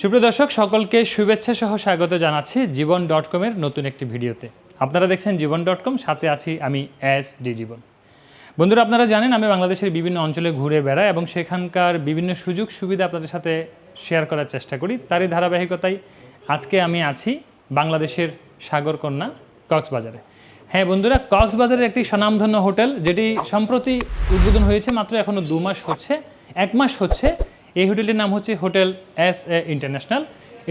সুপ্রিয় দর্শক, সকলকে শুভেচ্ছা সহ স্বাগত জানাচ্ছি জীবন ডট কমের নতুন একটি ভিডিওতে। আপনারা দেখছেন জীবন ডট কম সাথে আছি আমি এস ডি জীবন। বন্ধুরা, আপনারা জানেন আমি বাংলাদেশের বিভিন্ন অঞ্চলে ঘুরে বেড়াই এবং সেখানকার বিভিন্ন সুযোগ সুবিধা আপনাদের সাথে শেয়ার করার চেষ্টা করি। তারই ধারাবাহিকতায় আজকে আমি আছি বাংলাদেশের সাগরকন্যা কক্সবাজারে। হ্যাঁ বন্ধুরা, কক্সবাজারের একটি স্বনামধন্য হোটেল, যেটি সম্প্রতি উদ্বোধন হয়েছে মাত্র এখনও দু মাস হচ্ছে, এক মাস হচ্ছে এই হোটেলটির নাম হচ্ছে হোটেল এস এ ইন্টারন্যাশনাল।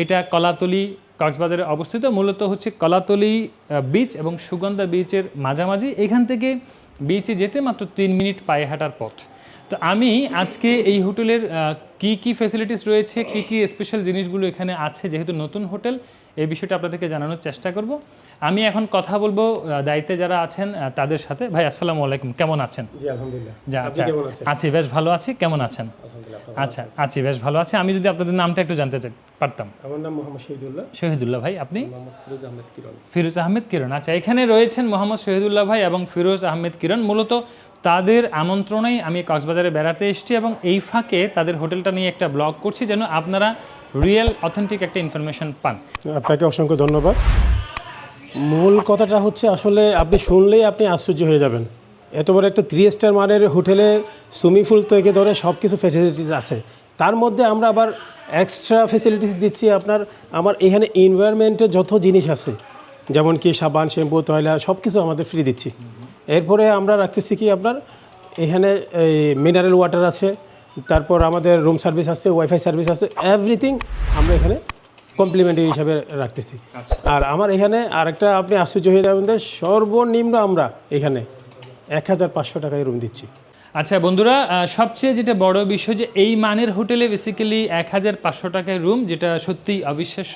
এটা কলাতলি কক্সবাজারে অবস্থিত। মূলত হচ্ছে কলাতলি বিচ এবং সুগন্ধা বিচের মাঝামাঝি। এখান থেকে বিচে যেতে মাত্র তিন মিনিট পায়ে হাঁটার পথ। তো আমি আজকে এই হোটেলের কি কি ফ্যাসিলিটিস রয়েছে কি কি স্পেশাল জিনিসগুলো এখানে আছে যেহেতু নতুন হোটেল এই বিষয়টা আপনাদেরকে জানানোর চেষ্টা করব। আমি এখন কথা বলব দায়িত্বে যারা আছেন তাদের সাথে। ভাই আসসালামু আলাইকুম। কেমন আছেন? জি আলহামদুলিল্লাহ। আচ্ছা আছি বেশ ভালো আছি। কেমন আছেন? আচ্ছা আছি বেশ ভালো আছি। আমি যদি আপনাদের নামটা একটু জানতে চাই পারতাম। আমার নাম মোহাম্মদ শহীদুল্লাহ। শহীদুল্লাহ ভাই আপনি? ফিরোজ আহমেদ কিরণ। ফিরোজ আহমেদ কিরণ। আচ্ছা এখানে রয়েছেন মোহাম্মদ শহীদুল্লাহ ভাই এবং ফিরোজ আহমেদ কিরণ। মূলত তাদের আমন্ত্রণেই আমি কক্সবাজারে বেড়াতে এসেছি এবং এই ফাঁকে তাদের হোটেলটা নিয়ে একটা ব্লগ করছি যেন আপনারা রিয়েল অথেন্টিক একটা ইনফরমেশন পান। আপনাকে অসংখ্য ধন্যবাদ। মূল কথাটা হচ্ছে আসলে আপনি শুনলেই আপনি আশ্চর্য হয়ে যাবেন। এত বড় একটা থ্রি স্টার মানের হোটেলে সুইমিং পুল থেকে ধরে সব কিছু ফেসিলিটিস আছে। তার মধ্যে আমরা আবার এক্সট্রা ফেসিলিটিস দিচ্ছি আপনার আমার এখানে এনভায়রনমেন্টে যত জিনিস আছে যেমন কি সাবান শ্যাম্পু তয়লা সব কিছু আমাদের ফ্রি দিচ্ছি। এরপরে আমরা রাখতেছি কি আপনার এখানে এই মিনারেল ওয়াটার আছে তারপর আমাদের রুম সার্ভিস আছে ওয়াইফাই সার্ভিস আছে এভরিথিং আমরা এখানে কমপ্লিমেন্টারি হিসাবে রাখতেছি। আর আমার এখানে আরেকটা আপনি আশ্চর্য হয়ে যাবেন যে সর্বনিম্ন আমরা এখানে এক হাজার পাঁচশো টাকায় রুম দিচ্ছি। আচ্ছা বন্ধুরা সবচেয়ে যেটা বড় বিষয় যে এই মানের হোটেলে বেসিক্যালি এক হাজার পাঁচশো টাকায় রুম যেটা সত্যিই অবিশ্বাস্য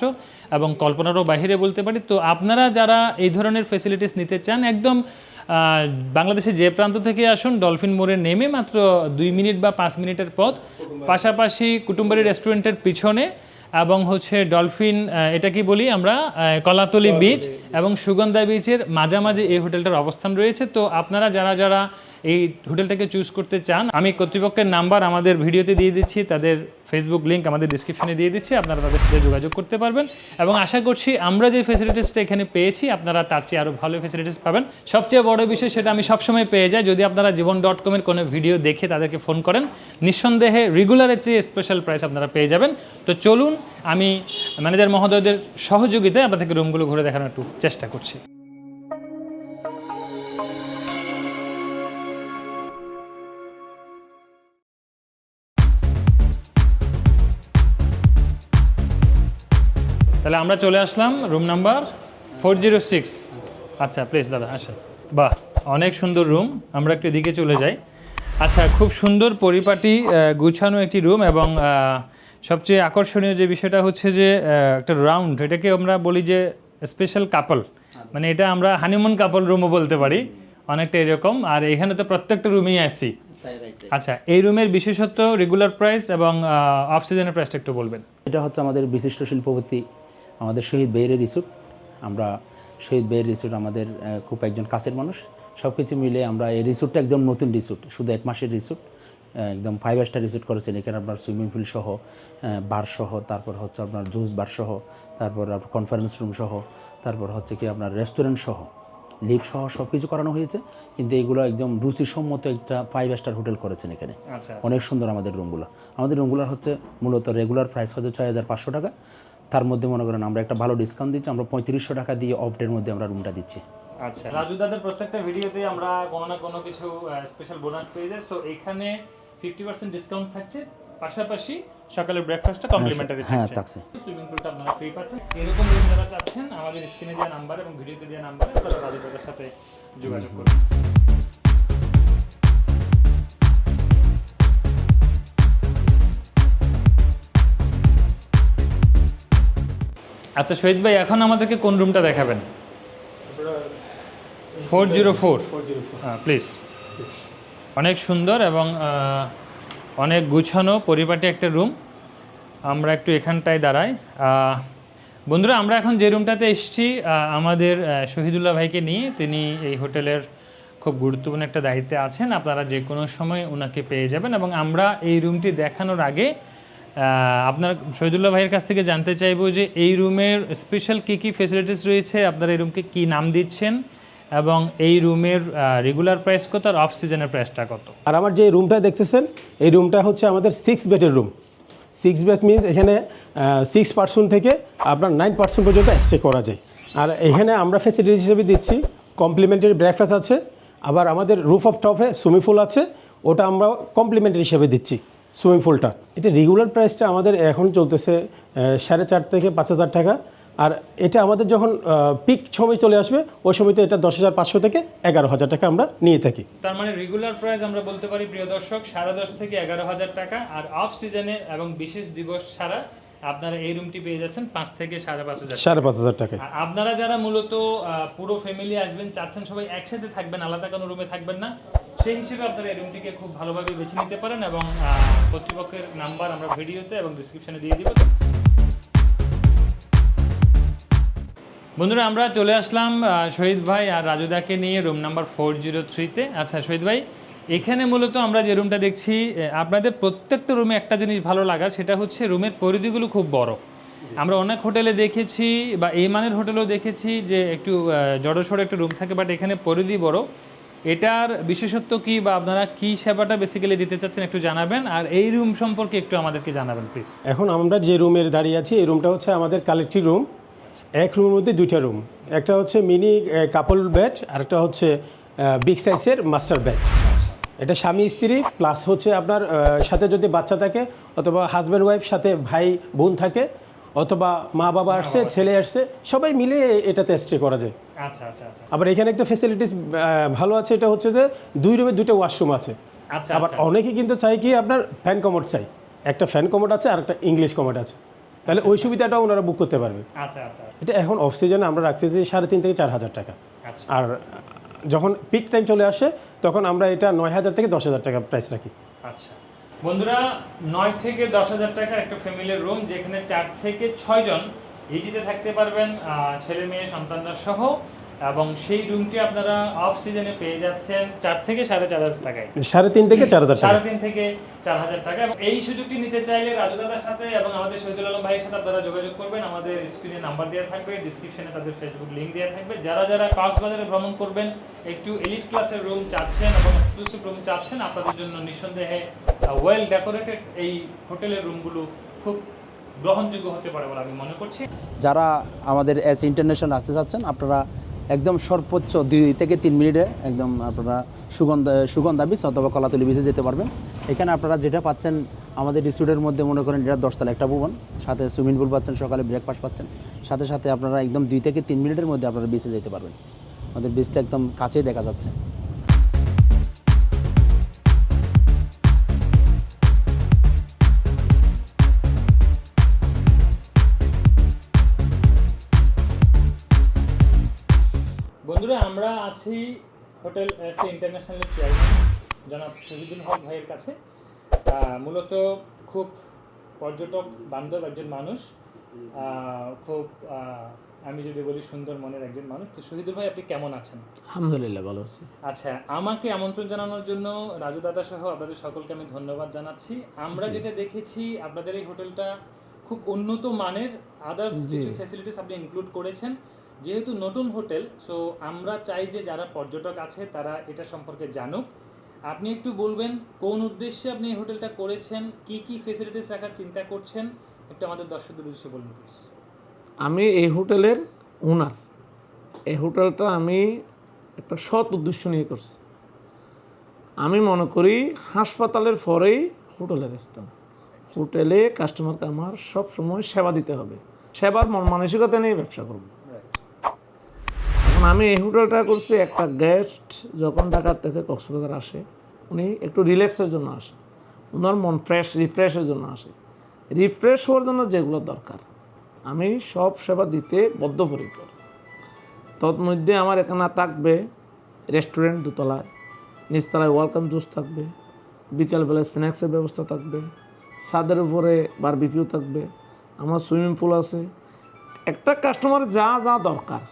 এবং কল্পনারও বাইরে বলতে পারি। তো আপনারা যারা এই ধরনের ফেসিলিটিস নিতে চান, একদম বাংলাদেশের যে প্রান্ত থেকে আসুন ডলফিন মোড়ে নেমে মাত্র দুই মিনিট বা পাঁচ মিনিটের পথ। পাশাপাশি কুটুম্বাড়ি রেস্টুরেন্টের পিছনে এবং হচ্ছে ডলফিন এটা কি বলি আমরা? কলাতলি বিচ এবং সুগন্ধা বিচের মাঝামাঝি এই হোটেলটার অবস্থান রয়েছে। তো আপনারা যারা যারা এই হোটেলটাকে চুজ করতে চান, আমি কর্তৃপক্ষের নাম্বার আমাদের ভিডিওতে দিয়ে দিচ্ছি, তাদের ফেসবুক লিঙ্ক আমাদের ডিসক্রিপশনে দিয়ে দিচ্ছি, আপনারা তাদের সাথে যোগাযোগ করতে পারবেন। এবং আশা করছি আমরা যে ফেসিলিটিসটা এখানে পেয়েছি, আপনারা তার চেয়ে আরও ভালো ফেসিলিটিস পাবেন। সবচেয়ে বড় বিষয় সেটা আমি সবসময় পেয়ে যাই, যদি আপনারা জীবন ডট কমের কোনো ভিডিও দেখে তাদেরকে ফোন করেন, নিঃসন্দেহে রেগুলারের চেয়ে স্পেশাল প্রাইস আপনারা পেয়ে যাবেন। তো চলুন, আমি ম্যানেজার মহোদয়দের সহযোগিতায় আপনাদেরকে রুমগুলো ঘুরে দেখানোর একটু চেষ্টা করছি। তাহলে আমরা চলে আসলাম room number four zero six আচ্ছা প্লিজ দাদা আসেন। বাহ অনেক সুন্দর রুম আমরা একটু এদিকে চলে যাই। আচ্ছা খুব সুন্দর পরিপাটি গুছানো একটি রুম এবং সবচেয়ে আকর্ষণীয় যে বিষয়টা হচ্ছে যে একটা রাউন্ড এটাকে আমরা বলি যে স্পেশাল কাপল মানে এটা আমরা হানিমুন কাপল রুমও বলতে পারি অনেকটা এরকম। আর এখানে তো প্রত্যেকটা রুমেই আসি আচ্ছা এই রুমের বিশেষত্ব রেগুলার প্রাইস এবং অফ সিজনের প্রাইসটা একটু বলবেন। এটা হচ্ছে আমাদের বিশিষ্ট শিল্পপতি আমাদের শহীদ বেয়ের রিসুট আমরা শহীদ বেয়ের রিসুট আমাদের খুব একজন কাছের মানুষ। সব কিছু মিলে আমরা এই রিসুটটা একদম নতুন রিসুট শুধু এক মাসের রিসুট একদম ফাইভ স্টার রিসুট করেছেন। এখানে আপনার সুইমিং পুল সহ বার সহ তারপর হচ্ছে আপনার জুস বার সহ তারপর আপনার কনফারেন্স রুম সহ তারপর হচ্ছে কি আপনার রেস্টুরেন্ট সহ লিফট সহ সব কিছু করানো হয়েছে। কিন্তু এগুলো একদম রুচিসম্মত একটা ফাইভ স্টার হোটেল করেছেন এখানে। আচ্ছা অনেক সুন্দর আমাদের রুমগুলো আমাদের রুমগুলো হচ্ছে মূলত রেগুলার প্রাইস হচ্ছে ছয় হাজার পাঁচশো টাকা। তার মধ্যে মনে করেন আমরা একটা ভালো ডিসকাউন্ট দিচ্ছি আমরা পঁয়ত্রিশশো টাকা দিয়ে অফ ডের মধ্যে আমরা রুমটা দিচ্ছি। আচ্ছা। রাজু দাদের প্রত্যেকটা ভিডিওতে আমরা কোনো না কোনো কিছু স্পেশাল বোনাস পেয়ে যাই। সো এখানে ফিফটি পার্সেন্ট ডিসকাউন্ট থাকছে। পাশাপাশি সকালের ব্রেকফাস্টটা কমপ্লিমেন্টারি হ্যাঁ থাকছে। থাকছে। সুইমিং পুলটা আপনারা ফ্রি পাচ্ছেন। এরকম রুম যারা চাচ্ছেন আমাদের স্ক্রিনে দেওয়া নাম্বার এবং ভিডিওতে দেওয়া নাম্বারে আপনারা রাজু দাদের সাথে যোগাযোগ করুন। আচ্ছা শহীদ ভাই এখন আমাদেরকে কোন রুমটা দেখাবেন? ফোর জিরো ফোর হ্যাঁ প্লিজ অনেক সুন্দর এবং অনেক গুছানো পরিপাটি একটা রুম আমরা একটু এখানটায় দাঁড়াই। বন্ধুরা আমরা এখন যে রুমটাতে এসেছি আমাদের শহীদুল্লাহ ভাইকে নিয়ে। তিনি এই হোটেলের খুব গুরুত্বপূর্ণ একটা দায়িত্বে আছেন। আপনারা যে কোনো সময় ওনাকে পেয়ে যাবেন এবং আমরা এই রুমটি দেখানোর আগে আপনার শহীদুল্লাহ ভাইয়ের কাছ থেকে জানতে চাইব যে এই রুমের স্পেশাল কী কী ফেসিলিটিস রয়েছে? আপনারা এই রুমকে কী নাম দিচ্ছেন? এবং এই রুমের রেগুলার প্রাইস কত আর অফ সিজনের প্রাইসটা কত? আর আমার যে রুমটা দেখতেছেন, এই রুমটা হচ্ছে আমাদের সিক্স বেডের রুম সিক্স বেড মিনস এখানে সিক্স পার্সেন্ট থেকে আপনার নাইন পার্সেন্ট পর্যন্ত স্টে করা যায়। আর এখানে আমরা ফেসিলিটি হিসেবে দিচ্ছি কমপ্লিমেন্টারি ব্রেকফাস্ট আছে, আবার আমাদের রুফ অফ টপে সুইমিং পুল আছে, ওটা আমরা কমপ্লিমেন্টারি হিসেবে দিচ্ছি। সুইমিং পুলটা। এটা রেগুলার প্রাইসটা আমাদের এখন চলতেছে সাড়ে চার থেকে পাঁচ হাজার টাকা। আর এটা আমাদের যখন পিক সময় চলে আসবে, ওই সময়তে এটা দশ হাজার পাঁচশো থেকে এগারো হাজার টাকা আমরা নিয়ে থাকি। তার মানে রেগুলার প্রাইস আমরা বলতে পারি, প্রিয় দর্শক, সাড়ে দশ থেকে এগারো হাজার টাকা। আর অফ সিজনে এবং বিশেষ দিবস ছাড়া আপনারা এই রুমটি পেয়ে যাচ্ছেন পাঁচ থেকে সাড়ে পাঁচ হাজার সাড়ে পাঁচ হাজার আর আপনারা যারা মূলত পুরো ফ্যামিলি আসবেন চাচ্ছেন সবাই একসাথে থাকবেন আলাদা কোনো রুমে থাকবেন না সেই হিসেবে আপনারা এই রুমটিকে খুব ভালোভাবে বেছে নিতে পারেন এবং কর্তৃপক্ষের নাম্বার আমরা ভিডিওতে এবং ডিসক্রিপশনে দিয়ে দিব। বন্ধুরা আমরা চলে আসলাম শহীদ ভাই আর রাজুদাকে নিয়ে রুম নাম্বার ফোর জিরো থ্রিতে আচ্ছা শহীদ ভাই এখানে মূলত আমরা যে রুমটা দেখছি আপনাদের প্রত্যেকটা রুমে একটা জিনিস ভালো লাগার সেটা হচ্ছে রুমের পরিধিগুলো খুব বড়। আমরা অনেক হোটেলে দেখেছি বা এই মানের হোটেলেও দেখেছি যে একটু জড়সড় একটা রুম থাকে বাট এখানে পরিধি বড়। এটার বিশেষত্ব কি বা আপনারা কি সেবাটা বেসিক্যালি দিতে চাচ্ছেন একটু জানাবেন আর এই রুম সম্পর্কে একটু আমাদেরকে জানাবেন প্লিজ এখন আমরা যে রুমের দাঁড়িয়ে আছি এই রুমটা হচ্ছে আমাদের কালেক্টিভ রুম এক রুমের মধ্যে দুইটা রুম একটা হচ্ছে মিনি কাপল বেড আর একটা হচ্ছে বিগ সাইজের মাস্টার বেড এটা স্বামী স্ত্রী প্লাস হচ্ছে আপনার সাথে যদি বাচ্চা থাকে অথবা হাজব্যান্ড ওয়াইফ সাথে ভাই বোন থাকে অথবা মা বাবা আসছে ছেলে আসছে সবাই মিলে এটাতে স্টে করা যায়। আচ্ছা আচ্ছা আচ্ছা। আবার এখানে একটা ফেসিলিটিস ভালো আছে এটা হচ্ছে যে দুই রুমে দুটো ওয়াশরুম আছে। আচ্ছা আবার অনেকে কিন্তু চাই কি আপনার ফ্যান কমোড চাই। একটা ফ্যান কমোড আছে আর একটা ইংলিশ কমোড আছে। তাহলে ওই সুবিধাটাও ওনারা বুক করতে পারবে। আচ্ছা আচ্ছা। এটা এখন অফ সিজনে আমরা রাখতেছি সাড়ে তিন থেকে চার হাজার টাকা। আচ্ছা। আর যখন পিক টাইম চলে আসে, তখন আমরা এটা নয় হাজার থেকে দশ হাজার টাকা প্রাইস রাখি। আচ্ছা। বন্ধুরা, নয় থেকে দশ হাজার টাকা একটা ফ্যামিলির রুম যেখানে চার থেকে ছয় জন ইজিতে থাকতে পারবেন ছেলে মেয়ে, সন্তানরা সহ। এবং সেই রুমটি আপনারা অফ সিজনে পেয়ে যাচ্ছেন চার থেকে সাড়ে চার হাজার টাকায়। সাড়ে তিন থেকে চার হাজার সাড়ে তিন থেকে চার হাজার টাকা। এবং এই সুযোগটি নিতে চাইলে রাজু দাদার সাথে এবং আমাদের শহীদুল আলম ভাইয়ের সাথে আপনারা যোগাযোগ করবেন। আমাদের স্ক্রিনে নাম্বার দেওয়া থাকবে ডিসক্রিপশনে তাদের ফেসবুক লিংক দেওয়া থাকবে। যারা যারা কক্সবাজারে ভ্রমণ করবেন একটু এলিট ক্লাসের রুম চাচ্ছেন এবং এক্সক্লুসিভ রুম চাচ্ছেন আপনাদের জন্য নিঃসন্দেহে ওয়েল ডেকোরেটেড এই হোটেলের রুমগুলো খুব গ্রহণযোগ্য হতে পারে বলে আমি মনে করছি। যারা আমাদের এস ইন্টারন্যাশনাল আসতে চাচ্ছেন আপনারা একদম সর্বোচ্চ দুই থেকে তিন মিনিটে একদম আপনারা সুগন্ধ, সুগন্ধা বিষ অথবা কলাতলি বিষে যেতে পারবেন। এখানে আপনারা যেটা পাচ্ছেন, আমাদের রিসোর্টের মধ্যে মনে করেন এটা দশতলা একটা ভবন, সাথে সুইমিং পুল পাচ্ছেন, সকালে ব্রেকফাস্ট পাচ্ছেন। সাথে সাথে আপনারা একদম দুই থেকে তিন মিনিটের মধ্যে আপনারা বিচে যেতে পারবেন। আমাদের বীজটা একদম কাছেই দেখা যাচ্ছে। আছি হোটেল এস ইন্টারন্যাশনালের চেয়ারম্যান জনাব শহীদুল হক ভাইয়ের কাছে। মূলত খুব পর্যটক বান্ধব একজন মানুষ। খুব আমি যদি বলি সুন্দর মনের একজন মানুষ। তো শহীদুল ভাই আপনি কেমন আছেন? আলহামদুলিল্লাহ ভালো আছি। আচ্ছা আমাকে আমন্ত্রণ জানানোর জন্য রাজু দাদা সহ আপনাদের সকলকে আমি ধন্যবাদ জানাচ্ছি। আমরা যেটা দেখেছি আপনাদের এই হোটেলটা খুব উন্নত মানের আদার্স কিছু ফ্যাসিলিটিস আপনি ইনক্লুড করেছেন। যেহেতু নতুন হোটেল সো আমরা চাই যে যারা পর্যটক আছে তারা এটা সম্পর্কে জানুক। আপনি একটু বলবেন, কোন উদ্দেশ্যে আপনি এই হোটেলটা করেছেন? কি কি ফেসিলিটিস রাখার চিন্তা করছেন? একটু আমাদের দর্শকদের উদ্দেশ্যে বলুন প্লিজ আমি এই হোটেলের ওনার এই হোটেলটা আমি একটা সৎ উদ্দেশ্য নিয়ে করছি। আমি মনে করি হাসপাতালের পরেই হোটেলের স্থান। হোটেলে কাস্টমারকে আমার সব সময় সেবা দিতে হবে। সেবার মন মানসিকতা নিয়ে ব্যবসা করব। আমি এই হোটেলটা করছি একটা গেস্ট যখন ঢাকার থেকে কক্সবাজার আসে, উনি একটু রিল্যাক্সের জন্য আসে। ওনার মন ফ্রেশ রিফ্রেশের জন্য আসে। রিফ্রেশ হওয়ার জন্য যেগুলো দরকার, আমি সব সেবা দিতে বদ্ধপরিকর। তন্মধ্যে আমার এখানে থাকবে রেস্টুরেন্ট দোতলায়, নিচতলায় ওয়েলকাম জুস থাকবে, বিকেলবেলায় স্ন্যাক্সের ব্যবস্থা থাকবে, ছাদের উপরে বারবিকিউ থাকবে, আমার সুইমিং পুল আছে। একটা কাস্টমার যা যা দরকার।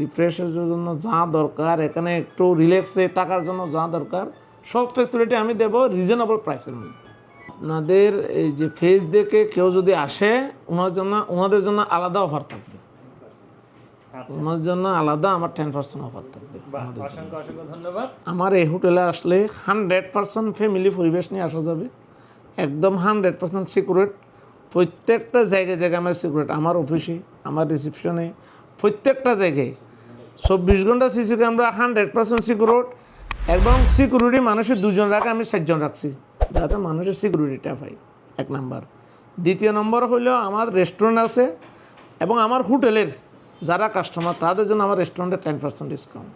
রিফ্রেশের জন্য যা দরকার এখানে একটু রিল্যাক্সে থাকার জন্য যা দরকার সব ফেসিলিটি আমি দেবো রিজনেবল প্রাইসের মধ্যে। আপনাদের এই যে ফেস দেখে কেউ যদি আসে ওনার জন্য ওনাদের জন্য আলাদা অফার থাকবে। ওনার জন্য আলাদা আমার টেন পার্সেন্ট অফার থাকবে। অসংখ্য অসংখ্য ধন্যবাদ। আমার এই হোটেলে আসলে হান্ড্রেড পার্সেন্ট ফ্যামিলি পরিবেশ নিয়ে আসা যাবে। একদম হান্ড্রেড পার্সেন্ট সিকিউরিট প্রত্যেকটা জায়গায় জায়গায় আমার সিকিউরিট আমার অফিসে আমার রিসেপশনে প্রত্যেকটা জায়গায়। চব্বিশ ঘণ্টা CC camera hundred percent security এবং সিকিউরিটি মানুষের দুজন রাখে, আমি চারজন রাখছি। যাতে মানুষের সিকিউরিটিটা পাই, এক নাম্বার। দ্বিতীয় নম্বর হলো আমার রেস্টুরেন্ট আছে এবং আমার হোটেলের যারা কাস্টমার তাদের জন্য আমার রেস্টুরেন্টে টেন পার্সেন্ট ডিসকাউন্ট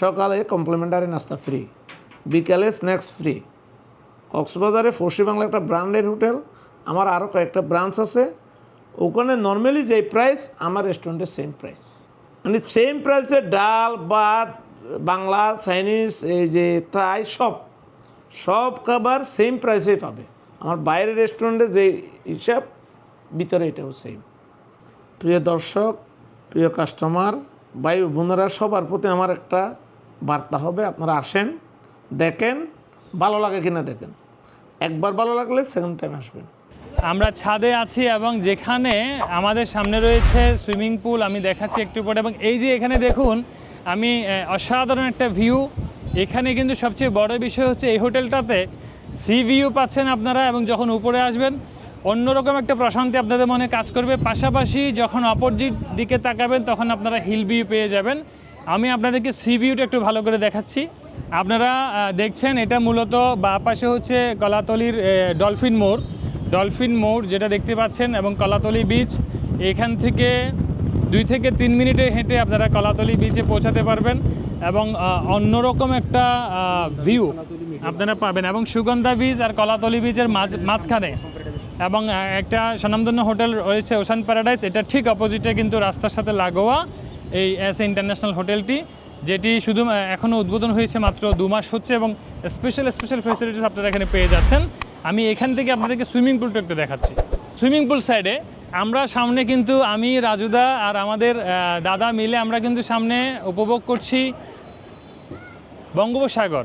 সকালে কমপ্লিমেন্টারি নাস্তা ফ্রি বিকালে স্ন্যাক্স ফ্রি কক্সবাজারে ফর্সি বাংলা একটা ব্র্যান্ডের হোটেল, আমার আরও কয়েকটা ব্রাঞ্চ আছে। ওখানে নর্মালি যে প্রাইস আমার রেস্টুরেন্টে সেম প্রাইস মানে সেম প্রাইসে ডাল, ভাত, বাংলা চাইনিজ এই যে থাই সব। সব খাবার সেম প্রাইসেই পাবে। আমার বাইরের রেস্টুরেন্টে যে হিসাব, ভিতরে এটাও সেম প্রিয় দর্শক, প্রিয় কাস্টমার বায়ু বোনেরা, সবার প্রতি আমার একটা বার্তা হবে। আপনারা আসেন, দেখেন, ভালো লাগে কিনা দেখেন। একবার ভালো লাগলে সেকেন্ড টাইম আসবেন। আমরা ছাদে আছি এবং যেখানে আমাদের সামনে রয়েছে সুইমিং পুল, আমি দেখাচ্ছি একটু পরে। এবং এই যে এখানে দেখুন, আমি অসাধারণ একটা ভিউ। এখানে কিন্তু সবচেয়ে বড় বিষয় হচ্ছে এই হোটেলটাতে সি ভিউ পাচ্ছেন আপনারা এবং যখন উপরে আসবেন, অন্যরকম একটা প্রশান্তি আপনাদের মনে কাজ করবে। পাশাপাশি যখন অপোজিট দিকে তাকাবেন, তখন আপনারা হিল ভিউ পেয়ে যাবেন। আমি আপনাদেরকে সি ভিউটা একটু ভালো করে দেখাচ্ছি। আপনারা দেখছেন, এটা মূলত বা পাশে হচ্ছে কলাতলির ডলফিন মোড়। ডলফিন মোড় যেটা দেখতে পাচ্ছেন এবং কলাতলি বিচ এখান থেকে দুই থেকে তিন মিনিটে হেঁটে আপনারা কলাতলি বিচে পৌঁছাতে পারবেন এবং অন্যরকম একটা ভিউ আপনারা পাবেন এবং সুগন্ধা বিচ আর কলাতলি বিচের মাঝ, মাঝখানে এবং একটা স্বনামধন্য হোটেল রয়েছে ওশান প্যারাডাইস এটা ঠিক অপোজিটে কিন্তু রাস্তার সাথে লাগোয়া এই এস ইন্টারন্যাশনাল হোটেলটি, যেটি শুধু এখনও উদ্বোধন হয়েছে মাত্র দু মাস হচ্ছে এবং স্পেশাল স্পেশাল ফেসিলিটিস আপনারা এখানে পেয়ে যাচ্ছেন। আমি এখান থেকে আপনাদেরকে সুইমিং পুলটা একটু দেখাচ্ছি। সুইমিং পুল সাইডে আমরা সামনে কিন্তু আমি, রাজুদা আর আমাদের দাদা মিলে আমরা কিন্তু সামনে উপভোগ করছি বঙ্গোপসাগর।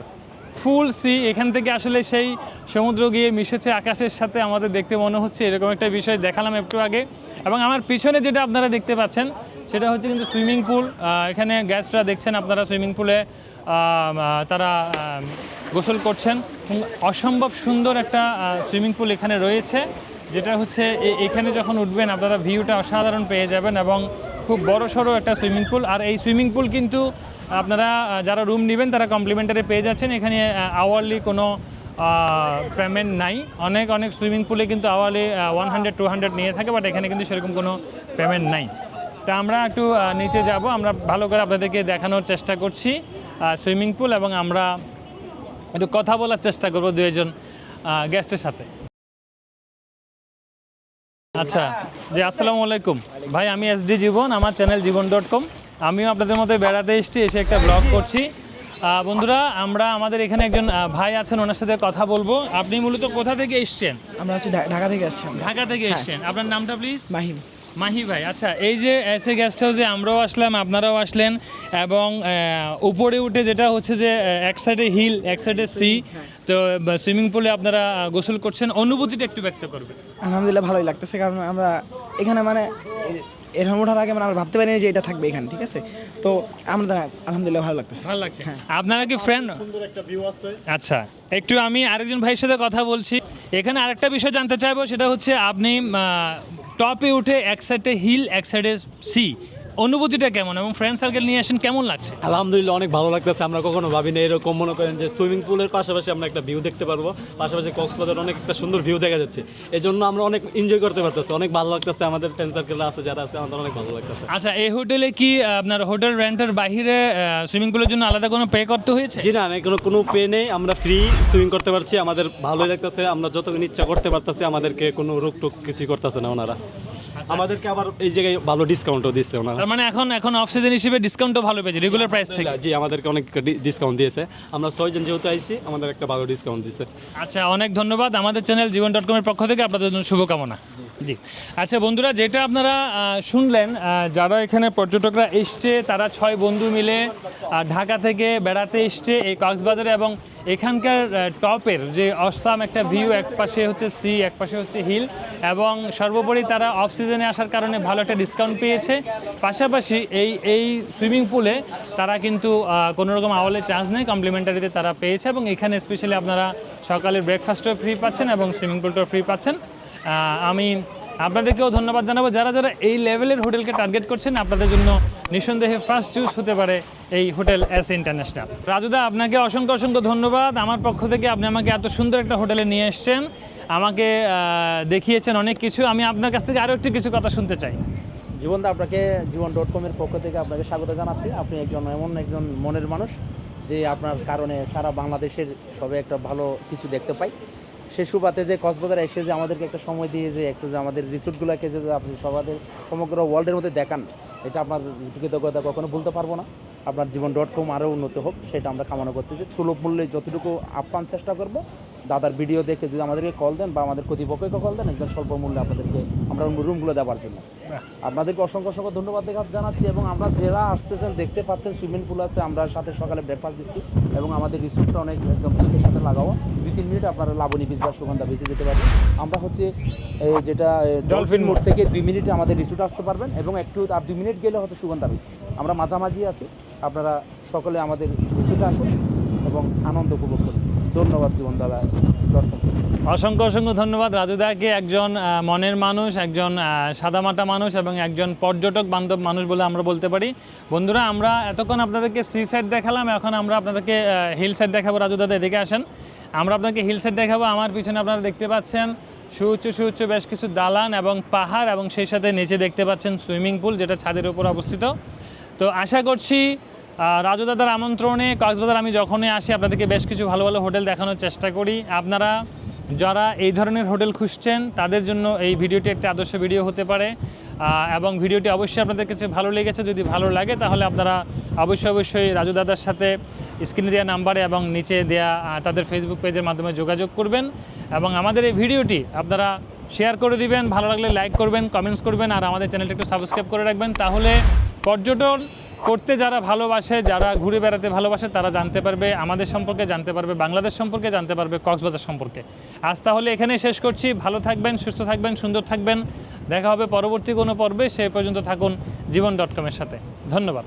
ফুল সি, এখান থেকে আসলে সেই সমুদ্র গিয়ে মিশেছে আকাশের সাথে আমাদের দেখতে মনে হচ্ছে, এরকম একটা বিষয় দেখালাম একটু আগে। এবং আমার পিছনে যেটা আপনারা দেখতে পাচ্ছেন, সেটা হচ্ছে কিন্তু সুইমিং পুল। এখানে গ্যাসটা দেখছেন, আপনারা সুইমিং পুলে তারা গোসল করছেন। অসম্ভব সুন্দর একটা সুইমিং পুল এখানে রয়েছে, যেটা হচ্ছে এখানে যখন উঠবেন আপনারা ভিউটা অসাধারণ পেয়ে যাবেন এবং খুব বড় সড়ো একটা সুইমিং পুল। আর এই সুইমিং পুল কিন্তু আপনারা যারা রুম নেবেন, তারা কমপ্লিমেন্টারি পেয়ে যাচ্ছেন। এখানে আওয়ারলি কোনো পেমেন্ট নাই। অনেক অনেক সুইমিং পুলে কিন্তু hourly one hundred two hundred নিয়ে থাকে বাট এখানে কিন্তু সেরকম কোনো পেমেন্ট নাই। তা আমরা একটু নিচে যাব। আমরা ভালো করে আপনাদেরকে দেখানোর চেষ্টা করছি। সুইমিং পুল এবং আমরা একটু কথা বলার চেষ্টা করব দু একজন গেস্টের সাথে। আচ্ছা জি আসসালামু আলাইকুম। ভাই আমি এসডি জীবন আমার চ্যানেল জীবন ডট কম আমিও আপনাদের মতো বেড়াতে এসেছি এসে একটা ব্লগ করছি। বন্ধুরা আমরা আমাদের এখানে একজন ভাই আছেন ওনার সাথে কথা বলব। আপনি মূলত কোথা থেকে এসছেন? আমরা ঢাকা থেকে আসছি ঢাকা থেকে এসছেন। আপনার নামটা প্লিজ মাহিম। মাহি ভাই আচ্ছা এই যে এসে গেস্ট হাউসে আমরাও আসলাম আপনারাও আসলেন এবং উপরে উঠে যেটা হচ্ছে যে এক সাইডে হিল এক সাইডে সি তো সুইমিং পুলে আপনারা গোসল করছেন অনুভূতিটা একটু ব্যক্ত করবেন। আলহামদুলিল্লাহ ভালোই লাগতেছে কারণ আমরা এখানে মানে এরকম ওঠার আগে মানে আমরা ভাবতে পারিনি যে এটা থাকবে এখানে ঠিক আছে? তো আমরা আলহামদুলিল্লাহ ভালো লাগতেছে। ভালো লাগছে। আপনারা কি ফ্রেন্ড আচ্ছা একটু আমি আরেকজন ভাইয়ের সাথে কথা বলছি। এখানে আরেকটা বিষয় জানতে চাইব সেটা হচ্ছে আপনি টপে উঠে এক সাইডে হিল এক সাইডে সি অনুভূতিটা কেমন এবং ফ্রেন্ড সার্কেল নিয়ে আসেন কেমন লাগছে? আলহামদুলিল্লাহ অনেক ভালো লাগতেছে। আমরা কখনো ভাবিনি এরকম মনে করেন যে সুইমিং পুলের পাশাপাশি আমরা একটা ভিউ দেখতে পারব। পাশাপাশি কক্সবাজার অনেক একটা সুন্দর ভিউ দেখা যাচ্ছে। এই জন্য আমরা অনেক এনজয় করতে পারতেছি। অনেক ভালো লাগতেছে আমাদের ফ্রেন্ড সার্কেল আছে যারা আছে আমাদের অনেক ভালো লাগতেছে। আচ্ছা এই হোটেলে কি আপনার হোটেল রেন্টের বাইরে সুইমিং পুলের জন্য আলাদা কোনো পে করতে হয়েছে? জি না না, কোনো কোনো পে নেই। আমরা ফ্রি সুইমিং করতে পারছি। আমাদের ভালোই লাগতেছে। আমরা যতক্ষণ ইচ্ছা করতে পারতেছি আমাদেরকে কোনো রোগ টোক কিছু করতেছে না ওনারা। আমাদেরকে আবার এই জায়গায় ভালো ডিসকাউন্টও দিচ্ছে ওনারা। তার মানে এখন এখন অফ সিজন হিসেবে ডিসকাউন্টও ভালো পেয়েছে রেগুলার প্রাইস থেকে। জি আমাদেরকে অনেক ডিসকাউন্ট দিয়েছে। আমরা ছয়জন যেহেতু আইছি আমাদের একটা ভালো ডিসকাউন্ট দিয়েছে আচ্ছা অনেক ধন্যবাদ। আমাদের চ্যানেল জীবন ডট কমের পক্ষ থেকে আপনাদের জন্য শুভকামনা। জি। আচ্ছা বন্ধুরা যেটা আপনারা শুনলেন যারা এখানে পর্যটকরা এসছে তারা ছয় বন্ধু মিলে ঢাকা থেকে বেড়াতে এসছে এই কক্সবাজারে এবং এখানকার টপের যে অসাম একটা ভিউ এক পাশে হচ্ছে সি এক পাশে হচ্ছে হিল এবং সর্বোপরি তারা অফ সিজনে আসার কারণে ভালো একটা ডিসকাউন্ট পেয়েছে। পাশাপাশি এই এই সুইমিং পুলে তারা কিন্তু কোনো রকম আওয়ালের চান্স নেই, কমপ্লিমেন্টারিতে তারা পেয়েছে এবং এখানে স্পেশালি আপনারা সকালের ব্রেকফাস্টও ফ্রি পাচ্ছেন এবং সুইমিং পুলটাও ফ্রি পাচ্ছেন। আমি আপনাদেরকেও ধন্যবাদ জানাব, যারা যারা এই লেভেলের হোটেলকে টার্গেট করছেন, আপনাদের জন্য নিঃসন্দেহে ফার্স্ট চুজ হতে পারে এই হোটেল এস ইন্টারন্যাশনাল রাজুদা, আপনাকে অসংখ্য অসংখ্য ধন্যবাদ। আমার পক্ষ থেকে আপনি আমাকে এত সুন্দর একটা হোটেলে নিয়ে এসছেন। আমাকে দেখিয়েছেন অনেক কিছু। আমি আপনার কাছ থেকে আরও একটু কিছু কথা শুনতে চাই। জীবনদা আপনাকে জীবন ডট কমের পক্ষ থেকে আপনাকে স্বাগত জানাচ্ছি। আপনি একজন এমন একজন মনের মানুষ যে আপনার কারণে সারা বাংলাদেশের সবে একটা ভালো কিছু দেখতে পাই। সে সুবাতে যে কক্সবাজার এসে যে আমাদেরকে একটা সময় দিয়ে যে একটু যে আমাদের রিসোর্টগুলোকে যে আপনি সবাদের সমগ্র ওয়ার্ল্ডের মধ্যে দেখান, এটা আপনার কৃতজ্ঞতা কখনো ভুলতে পারব না। আপনার জীবন ডট কম আরও উন্নত হোক, সেটা আমরা কামনা করতেছি। সুলভ মূল্যে যতটুকু আপ্যান চেষ্টা করব দাদার ভিডিও দেখে যদি আমাদেরকে কল দেন বা আমাদের কর্তৃপক্ষকে কল দেন একদম স্বল্প মূল্যে আপনাদেরকে আমরা রুমগুলো দেওয়ার জন্য। আপনাদেরকে অসংখ্য অসংখ্য ধন্যবাদ দেখা- জানাচ্ছি এবং আমরা যারা আসতেছেন দেখতে পাচ্ছেন সুইমিং পুল আছে আমরা সাথে সকালে ব্রেকফাস্ট দিচ্ছি এবং আমাদের রিসোর্টটা অনেক একদম বিচের সাথে লাগাবো দুই তিন মিনিট আপনারা লাবণী বিচ বা সুগন্ধা বিচে যেতে পারবেন। আমরা হচ্ছে যেটা ডলফিন মোড় থেকে দুই মিনিটে আমাদের রিসোর্ট আসতে পারবেন এবং একটু আর দুই মিনিট গেলে হয়তো সুগন্ধা বিচ আমরা মাঝামাঝি আছি আপনারা সকলে আমাদের রিসোর্টে আসুন এবং আনন্দ উপভোগ করুন। ধন্যবাদ জীবন দাদা অসংখ্য অসংখ্য ধন্যবাদ। রাজুদাকে একজন মনের মানুষ, একজন সাদামাটা মানুষ এবং একজন পর্যটক বান্ধব মানুষ বলে আমরা বলতে পারি। বন্ধুরা, আমরা এতক্ষণ আপনাদেরকে সি সাইড দেখালাম, এখন আমরা আপনাদেরকে হিল সাইড দেখাবো। রাজুদাদা এদিকে আসেন। আমরা আপনাকে হিল সাইড দেখাবো। আমার পিছনে আপনারা দেখতে পাচ্ছেন সুউচ্চ সুউচ্চ বেশ কিছু দালান এবং পাহাড় এবং সেই সাথে নিচে দেখতে পাচ্ছেন সুইমিং পুল, যেটা ছাদের উপর অবস্থিত। তো আশা করছি রাজু দাদার আমন্ত্রণে কক্সবাজার আমি যখনই আসি, আপনাদেরকে বেশ কিছু ভালো ভালো হোটেল দেখানোর চেষ্টা করি। আপনারা যারা এই ধরনের হোটেল খুঁজছেন, তাদের জন্য এই ভিডিওটি একটা আদর্শ ভিডিও হতে পারে। এবং ভিডিওটি অবশ্যই আপনাদের কাছে ভালো লেগেছে, যদি ভালো লাগে, তাহলে আপনারা অবশ্যই অবশ্যই রাজু দাদার সাথে স্ক্রিনে দেওয়া নাম্বারে এবং নিচে দেয়া তাদের ফেসবুক পেজের মাধ্যমে যোগাযোগ করবেন। এবং আমাদের এই ভিডিওটি আপনারা শেয়ার করে দিবেন, ভালো লাগলে লাইক করবেন কমেন্টস করবেন, আর আমাদের চ্যানেলটা একটু সাবস্ক্রাইব করে রাখবেন। তাহলে পর্যটন করতে যারা ভালোবাসে, যারা ঘুরে বেড়াতে ভালোবাসে, তারা জানতে পারবে, আমাদের সম্পর্কে জানতে পারবে, বাংলাদেশ সম্পর্কে জানতে পারবে, কক্সবাজার সম্পর্কে। আজ তাহলে এখানেই শেষ করছি। ভালো থাকবেন, সুস্থ থাকবেন, সুন্দর থাকবেন। দেখা হবে পরবর্তী কোনো পর্বে। সে পর্যন্ত থাকুন জীবন ডট কমের সাথে। ধন্যবাদ।